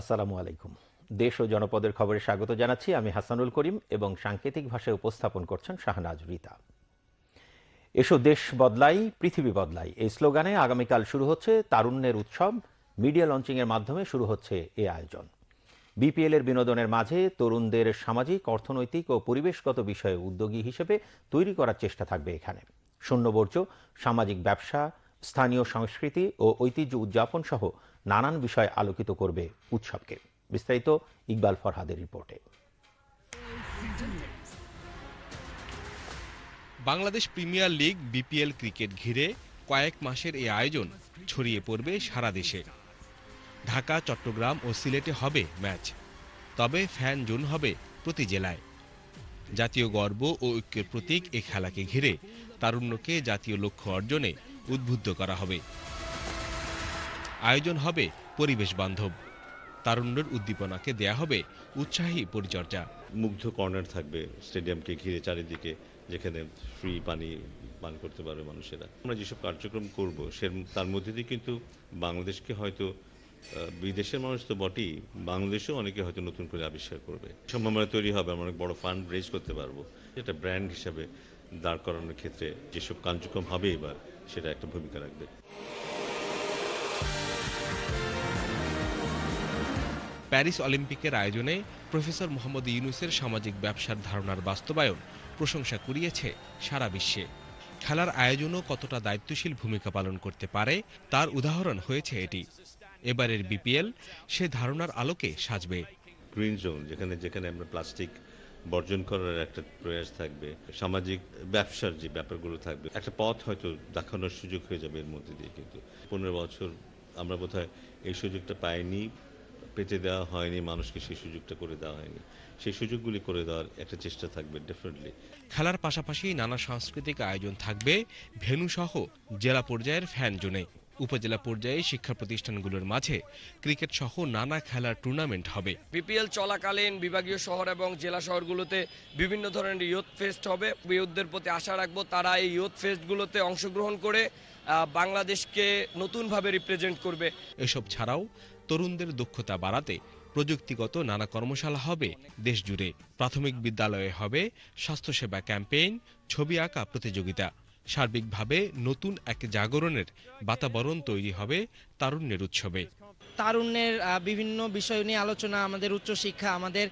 আসসালামু আলাইকুম। দেশ ও জনপদের খবরে স্বাগত জানাচ্ছি। আমি হাসানুল করিম এবং সাংকেতিক ভাষায় উপস্থাপন করছেন শাহনাজ রিতা। এসো দেশ বদলাই, পৃথিবী বদলাই। এই স্লোগানে আগামীকাল শুরু হচ্ছে তারুণ্যের উৎসব। মিডিয়া লঞ্চিং এর মাধ্যমে শুরু হচ্ছে এ আয়োজন। বিপিএল এর বিনোদনের মাঝে তরুণদের সামাজিক, অর্থনৈতিক ও পরিবেশগত বিষয়ে উদ্যোগী হিসেবে তৈরি করার চেষ্টা থাকবে এখানে। শূন্যবর্জ্য সামাজিক ব্যবসা, স্থানীয় সংস্কৃতি ও ঐতিহ্য উদযাপন সহ নানান বিষয় আলোকিত করবে উৎসবকে। বিস্তারিত ইকবাল ফরহাদের রিপোর্টে। Bangladesh premier league, BPL cricket ঘিরে কয়েক মাসের এই আয়োজন ছড়িয়ে পড়বে সারা দেশে। ঢাকা, চট্টগ্রাম ও সিলেটে হবে ম্যাচ, তবে ফ্যান জোন হবে প্রতি জেলায়। জাতীয় গর্ব ও ঐক্যের প্রতীক এ খেলাকে ঘিরে তারুণ্যকে জাতীয় লক্ষ্য অর্জনে উদ্বুদ্ধ করা হবে। আয়োজন হবে পরিবেশ বান্ধব। তারুণ্যের উদ্দীপনাকে দেয়া হবে উৎসাহী পরিচর্যা। মুগ্ধ কর্নার থাকবে স্টেডিয়ামকে ঘিরে চারিদিকে, যেখানে ফ্রি পানি পান করতে পারবে মানুষেরা। আমরা যেসব কার্যক্রম করব সে তার মধ্যে দিয়ে কিন্তু বাংলাদেশকে হয়তো বিদেশের মানুষ তো বটেই, বাংলাদেশেও অনেকে হয়তো নতুন করে আবিষ্কার করবে। সম্ভাবনা তৈরি হবে, আমরা অনেক বড় ফান্ড রেজ করতে পারব। এটা ব্র্যান্ড হিসাবে দাঁড় করানোর ক্ষেত্রে যেসব কার্যক্রম হবে এবার, সেটা একটা ভূমিকা রাখবে। প্যারিস অলিম্পিকের আয়োজনে প্রফেসর মোহাম্মদ ইউনুসের সামাজিক ব্যবসার ধারণার বাস্তবায়ন প্রশংসা কুড়িয়েছে সারা বিশ্বে। খেলার আয়োজনও কতটা দায়িত্বশীল ভূমিকা পালন করতে পারে তার উদাহরণ হয়েছে এটি। এবারের বিপিএল সে ধারণার আলোকে সাজবে। গ্রিন জোন যেখানে যেখানে আমরা প্লাস্টিক বর্জন করার একটা প্রয়াস থাকবে, সামাজিক ব্যবসার যে ব্যাপারগুলো থাকবে, একটা পথ হয়তো দেখানোর সুযোগ হয়ে যাবে এর মধ্যে দিয়ে কিন্তু। পনেরো বছর আমরা বোধহয় এই সুযোগটা পাইনি। পেতে দেওয়া হয়নি মানুষকে সেই সুযোগটা করে দেওয়া হয়নি। সেই সুযোগগুলি করে দেওয়ার একটা চেষ্টা থাকবে ডেফিনেটলি খেলার পাশাপাশি নানা সাংস্কৃতিক আয়োজন থাকবে ভেন্যু সহ জেলা পর্যায়ের ফ্যান জোনে উপজেলা পর্যায়ে শিক্ষা প্রতিষ্ঠানগুলোর মাঝে ক্রিকেট সহ নানা খেলার টুর্নামেন্ট হবে। বিপিএল চলাকালীন বিভাগীয় শহর এবং জেলা শহরগুলোতে বিভিন্ন ধরনের ইয়ুথ ফেস্ট হবে। ইয়ুথদের প্রতি আশা রাখব তারা এই ইয়ুথ ফেস্টগুলোতে অংশগ্রহণ করে বাংলাদেশকে নতুনভাবে রিপ্রেজেন্ট করবে। এসব ছাড়াও তরুণদের দক্ষতা বাড়াতে প্রযুক্তিগত নানা কর্মশালা হবে দেশজুড়ে। প্রাথমিক বিদ্যালয়ে হবে স্বাস্থ্যসেবা ক্যাম্পেইন, ছবি আঁকা প্রতিযোগিতা। সার্বিকভাবে নতুন এক জাগরণের বাতাবরণ তৈরি হবে তারুণ্যের উৎসবে। তারুণ্যের বিভিন্ন বিষয় নিয়ে আলোচনা, আমাদের উচ্চশিক্ষা আমাদের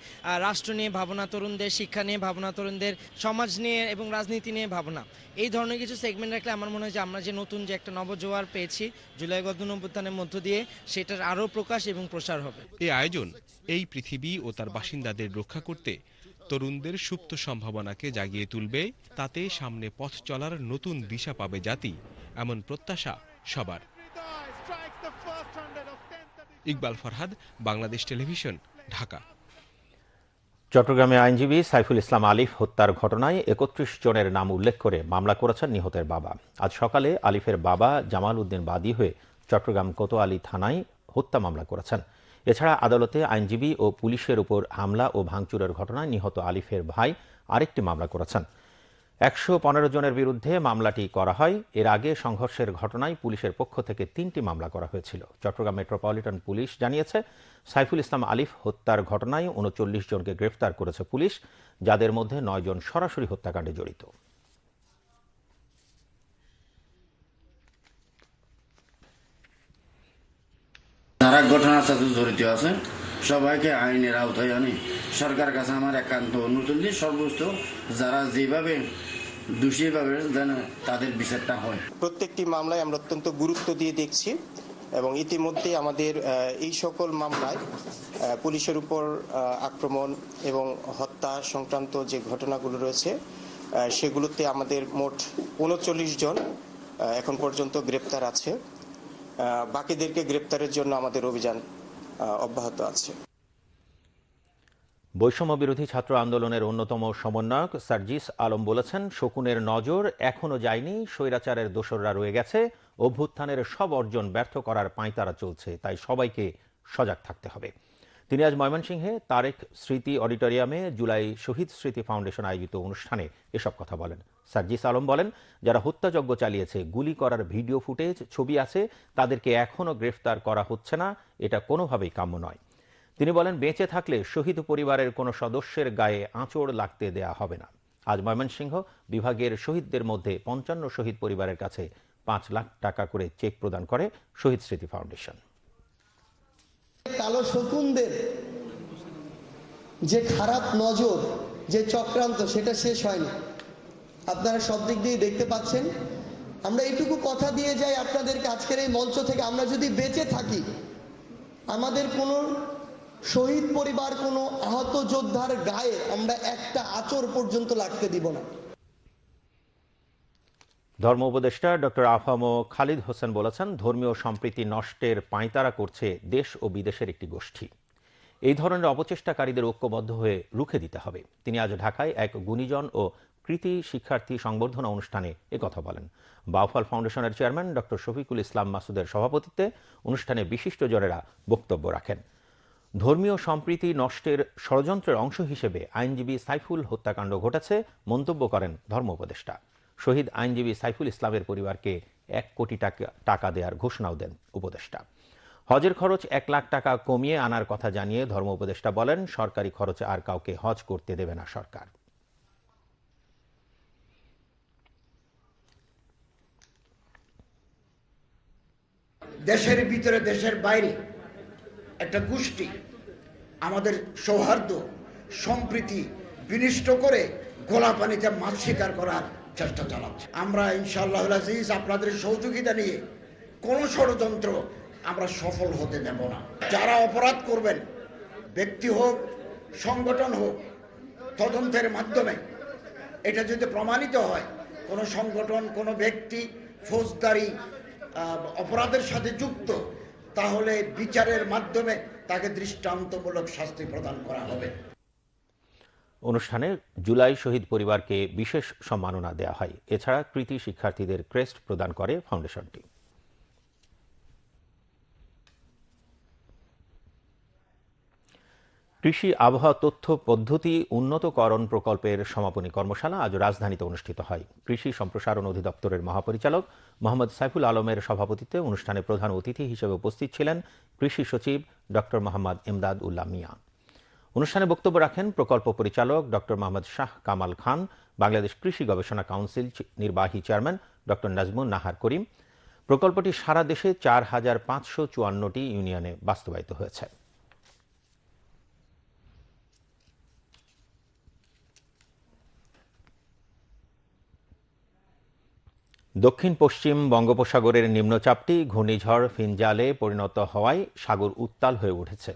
রাষ্ট্র নিয়ে ভাবনা, তরুণদের শিক্ষা নিয়ে ভাবনা, তরুণদের সমাজ নিয়ে এবং রাজনীতি নিয়ে ভাবনা। এই ধরনের কিছু সেগমেন্ট রাখলে আমার মনে হয় যে আমরা যে নতুন যে একটা নবজোয়ার পেয়েছি, জুলাই গদ্দন অভ্যুত্থানের মধ্য দিয়ে, সেটার আরও প্রকাশ এবং প্রসার হবে। এই আয়োজন এই পৃথিবী ও তার বাসিন্দাদের রক্ষা করতে তরুণদের সুপ্ত সম্ভাবনাকে জাগিয়ে তুলবে, তাতে সামনে পথ চলার নতুন দিশা পাবে জাতি, এমন প্রত্যাশা সবার। ইকবাল ফরহাদ, বাংলাদেশ টেলিভিশন, ঢাকা। চট্টগ্রামে আইনজীবী সাইফুল ইসলাম আলিফ হত্যার ঘটনায় একত্রিশ জনের নাম উল্লেখ করে মামলা করেছেন নিহতের বাবা। আজ সকালে আলিফের বাবা জামাল উদ্দিন বাদী হয়ে চট্টগ্রাম কোতোয়ালি থানায় হত্যা মামলা করেছেন। এছাড়া আদালতে আইনজীবী ও পুলিশের উপর হামলা ও ভাঙচুরের ঘটনায় নিহত আলিফের ভাই আরেকটি মামলা করেছেন। একশো পনেরো জনের বিরুদ্ধে মামলাটি করা হয়। এর আগে সংঘর্ষের ঘটনায় পুলিশের পক্ষ থেকে তিনটি মামলা করা হয়েছিল। চট্টগ্রাম মেট্রোপলিটন পুলিশ জানিয়েছে, সাইফুল ইসলাম আলিফ হত্যার ঘটনায় উনচল্লিশ জনকে গ্রেফতার করেছে পুলিশ, যাদের মধ্যে নয় জন সরাসরি হত্যাকাণ্ডে জড়িত। আছে। সবাইকে আইনের আওতায় আনি। সরকার কাছে আমার একান্ত অনুরোধ সর্বোচ্চ যারা যেভাবে তাদের বিচারটা হয়। প্রত্যেকটি মামলায় আমরা অত্যন্ত গুরুত্ব দিয়ে দেখছি এবং ইতিমধ্যে আমাদের এই সকল মামলায় পুলিশের উপর আক্রমণ এবং হত্যা সংক্রান্ত যে ঘটনাগুলো রয়েছে সেগুলোতে আমাদের মোট উনচল্লিশ জন এখন পর্যন্ত গ্রেপ্তার আছে। বাকিদেরকে গ্রেপ্তারের জন্য আমাদের অভিযান অব্যাহত আছে। বৈষম্য বিরোধী ছাত্র আন্দোলনের অন্যতম সমন্বয়ক সার্জিস আলম বলেছেন, শকুনের নজর এখনও যায়নি, স্বৈরাচারের দোসররা রয়ে গেছে, অভ্যুত্থানের সব অর্জন ব্যর্থ করার পাঁয়তারা চলছে, তাই সবাইকে সজাগ থাকতে হবে। তিনি আজ ময়মনসিংহে তারেক স্মৃতি অডিটোরিয়ামে জুলাই শহীদ স্মৃতি ফাউন্ডেশন আয়োজিত অনুষ্ঠানে এসব কথা বলেন। সার্জিস আলম বলেন, যারা হত্যাযজ্ঞ চালিয়েছে, গুলি করার ভিডিও ফুটেজ, ছবি আছে, তাদেরকে এখনও গ্রেফতার করা হচ্ছে না, এটা কোনোভাবেই কাম্য নয়। তিনি বলেন, বেঁচে থাকলে শহীদ পরিবারের কোনো সদস্যের গায়ে আঁচড় লাগতে দেয়া হবে না। আজ ময়মনসিংহ বিভাগের শহীদদের মধ্যে পঞ্চান্ন শহীদ পরিবারের কাছে পাঁচ লাখ টাকা করে চেক প্রদান করে শহীদ স্মৃতি ফাউন্ডেশন। কালো শকুনদের যে খারাপ নজর, যে চক্রান্ত, সেটা শেষ হয়নি। আপনারা সব দিক দিয়ে দেখতে পাচ্ছেন। আমরা এইটুকু কথা দিয়ে যাই আপনাদেরকে আজকের এই মঞ্চ থেকে। আমরা যদি বেঁচে থাকি, আমাদের কোনো শহীদ পরিবার কোনো আহত যোদ্ধার গায়ে আমরা একটা আচর পর্যন্ত লাগতে দিব না। ধর্ম উপদেষ্টা ডক্টর আফামো খালিদ হোসেন বলেছেন, ধর্মীয় সম্প্রীতি নষ্টের পাঁয়তারা করছে দেশ ও বিদেশের একটি গোষ্ঠী। এই ধরনের অপচেষ্টাকারীদের ঐক্যবদ্ধ হয়ে রুখে দিতে হবে। তিনি আজ ঢাকায় এক গুণীজন ও কৃতি শিক্ষার্থী সংবর্ধনা অনুষ্ঠানে একথা বলেন। বাউফল ফাউন্ডেশনের চেয়ারম্যান ডক্টর শফিকুল ইসলাম মাসুদের সভাপতিত্বে অনুষ্ঠানে বিশিষ্টজনেরা বক্তব্য রাখেন। ধর্মীয় সম্প্রীতি নষ্টের ষড়যন্ত্রের অংশ হিসেবে আইনজীবী সাইফুল হত্যাকাণ্ড ঘটেছে মন্তব্য করেন ধর্ম উপদেষ্টা। শহীদ আইনজীবী সাইফুল ইসলামের পরিবারকে এক কোটি টাকা টাকা দেওয়ার ঘোষণাও দেন উপদেষ্টা। হজের খরচ এক লাখ টাকা কমিয়ে আনার কথা জানিয়ে ধর্ম উপদেষ্টা বলেন, সরকারি খরচে আর কাউকে হজ করতে দেবে না সরকার। দেশের ভিতরে, দেশের বাইরে একটা গোষ্ঠী, আমাদের সৌহার্দ্য, সম্প্রীতি বিনিষ্ট করে গোলা পানিতে মাছ শিকার করার চেষ্টা চালাচ্ছে। আমরা ইনশাআল্লাহ আজিজ আপনাদের সহযোগিতা নিয়ে কোন ষড়যন্ত্র আমরা সফল হতে দেব না। যারা অপরাধ করবেন, ব্যক্তি হোক, সংগঠন হোক, তদন্তের মাধ্যমে এটা যদি প্রমাণিত হয়, কোনো সংগঠন, কোনো ব্যক্তি, ফৌজদারি অপরাধের সাথে যুক্ত তাহলে বিচারের মাধ্যমে তাকে দৃষ্টান্তমূলক শাস্তি প্রদান করা হবে। অনুষ্ঠানে জুলাই শহীদ পরিবারকে বিশেষ সম্মাননা দেওয়া হয়। এছাড়া কৃতি শিক্ষার্থীদের ক্রেস্ট প্রদান করে ফাউন্ডেশনটি। কৃষি আবহাওয়া তথ্য পদ্ধতি উন্নতকরণ প্রকল্পের সমাপনী কর্মশালা আজ রাজধানীতে অনুষ্ঠিত হয়। কৃষি সম্প্রসারণ অধিদপ্তরের মহাপরিচালক মোহাম্মদ সাইফুল আলমের সভাপতিত্বে অনুষ্ঠানে প্রধান অতিথি হিসেবে উপস্থিত ছিলেন কৃষি সচিব ডক্টর মোহাম্মদ ইমদাদ উল্লাহ মিয়া। অনুষ্ঠানে বক্তব্য রাখেন প্রকল্প পরিচালক ডক্টর মোহাম্মদ শাহ কামাল খান, বাংলাদেশ কৃষি গবেষণা কাউন্সিল নির্বাহী চেয়ারম্যান ডক্টর নাজমুন নাহার করিম। প্রকল্পটি সারা দেশে চার হাজার পাঁচশো চুয়ান্নটি ইউনিয়নে বাস্তবায়িত হয়েছে। দক্ষিণ পশ্চিম বঙ্গোপসাগরের নিম্নচাপটি ঘূর্ণিঝড় ফিনজালে পরিণত হওয়ায় সাগর উত্তাল হয়ে উঠেছে।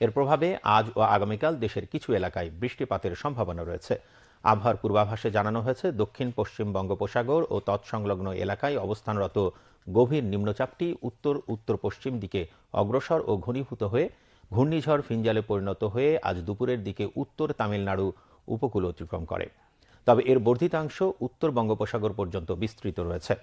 এর প্রভাবে আজ ও আগামীকাল দেশের কিছু এলাকায় বৃষ্টিপাতের সম্ভাবনা রয়েছে। আবহাওয়ার পূর্বাভাসে জানানো হয়েছে দক্ষিণ পশ্চিম বঙ্গোপসাগর ও তৎসংলগ্ন এলাকায় অবস্থানরত গভীর নিম্নচাপটি উত্তর উত্তর পশ্চিম দিকে অগ্রসর ও ঘনীভূত হয়ে ঘূর্ণিঝড় ফিনজালে পরিণত হয়ে আজ দুপুরের দিকে উত্তর তামিলনাড়ু উপকূল অতিক্রম করে। তবে এর বর্ধিতাংশ উত্তর বঙ্গোপসাগর পর্যন্ত বিস্তৃত রয়েছে।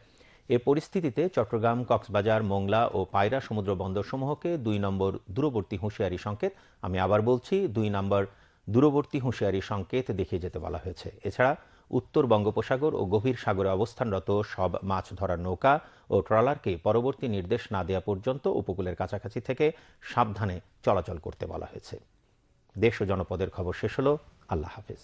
এ পরিস্থিতিতে চট্টগ্রাম, কক্সবাজার, মোংলা ও পায়রা সমুদ্র বন্দরসমূহকে দুই নম্বর দূরবর্তী হুঁশিয়ারি সংকেত, আমি আবার বলছি, দুই নম্বর দূরবর্তী হুঁশিয়ারি সংকেত দেখিয়ে যেতে বলা হয়েছে। এছাড়া উত্তর বঙ্গোপসাগর ও গভীর সাগরে অবস্থানরত সব মাছ ধরার নৌকা ও ট্রলারকে পরবর্তী নির্দেশ না দেওয়া পর্যন্ত উপকূলের কাছাকাছি থেকে সাবধানে চলাচল করতে বলা হয়েছে। দেশ ও জনপদের খবর শেষ হলো। আল্লাহ হাফিজ।